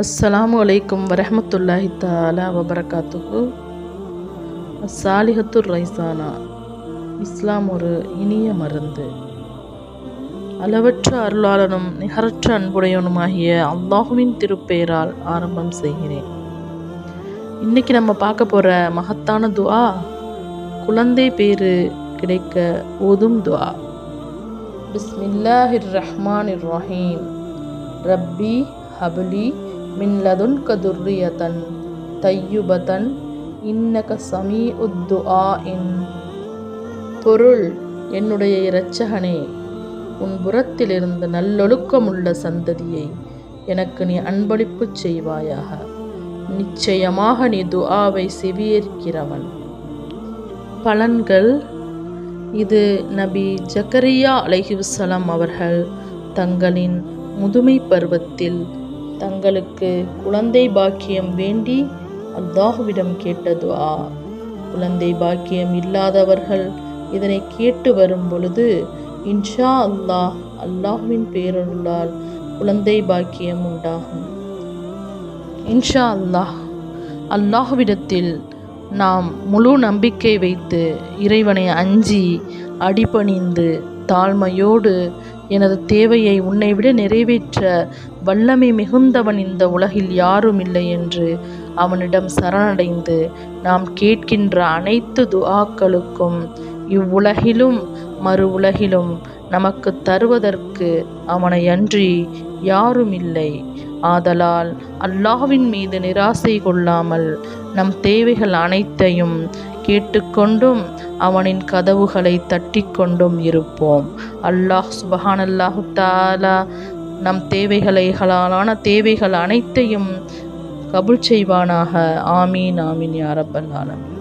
அஸ்ஸலாமு அலைக்கும் வரமத்துல்லாஹி தாலா வபரகாத்துஹு. சாலிஹத்துர் ரைசானா இஸ்லாம் ஒரு இனிய மருந்து. அளவற்ற அருளாளனும் நிகரற்ற அன்புடையவனுமாகிய அல்லாஹுவின் திருப்பெயரால் ஆரம்பம் செய்கிறேன். இன்னைக்கு நம்ம பார்க்க போகிற மகத்தான துவா குழந்தை பேரு கிடைக்க ஓதும் துவா பிஸ்மில்லாஹிர் ரஹ்மான் ரஹீம். ரப்பி ஹபலி மின் லதுன்க துர்ரியதன் தையுபதன் இன்னக சமீ உத்துஆ இன் பொருள் என்னுடைய இரட்சகனே உன் புறத்திலிருந்து நல்லொழுக்கமுள்ள சந்ததியை எனக்கு நீ அன்பளிப்புச் செய்வாயாக. நிச்சயமாக நீ துஆவை செவியேற்கிறவன். பலன்கள் இது நபி ஜக்கரியா அலைஹிவசலாம் அவர்கள் தங்களின் முதுமை பருவத்தில் தங்களுக்கு குழந்தை பாக்கியம் வேண்டி அல்லாஹுவிடம் கேட்டது குழந்தை பாக்கியம் இல்லாதவர்கள் இதனை கேட்டு வரும் பொழுது இன்ஷா அல்லாஹ் அல்லாஹுவின் பேரருளால் குழந்தை பாக்கியம் உண்டாகும். இன்ஷா அல்லாஹ் அல்லாஹுவிடத்தில் நாம் முழு நம்பிக்கை வைத்து இறைவனை அஞ்சி அடிபணிந்து தாழ்மையோடு எனது தேவையை உன்னை விட நிறைவேற்ற வல்லமை மிகுந்தவன் இந்த உலகில் யாரும் இல்லை என்று அவனிடம் சரணடைந்து நாம் கேட்கின்ற அனைத்து துஆக்களுக்கும் இவ்வுலகிலும் மறு உலகிலும் நமக்கு தருவதற்கு அவனை அன்றி யாரும் இல்லை. ஆதலால் அல்லாஹ்வின் மீது நிராசை கொள்ளாமல் நம் தேவைகள் அனைத்தையும் கேட்டுக்கொண்டும் அவனின் கதவுகளை தட்டிக்கொண்டும் இருப்போம். அல்லாஹ் சுபஹான் அல்லாஹு தாலா நம் தேவைகளை ஹலாலான தேவைகள் அனைத்தையும் கபுல் செய்வானாக. ஆமீன் ஆமீன் யாரப்பல் ஆலமீன்.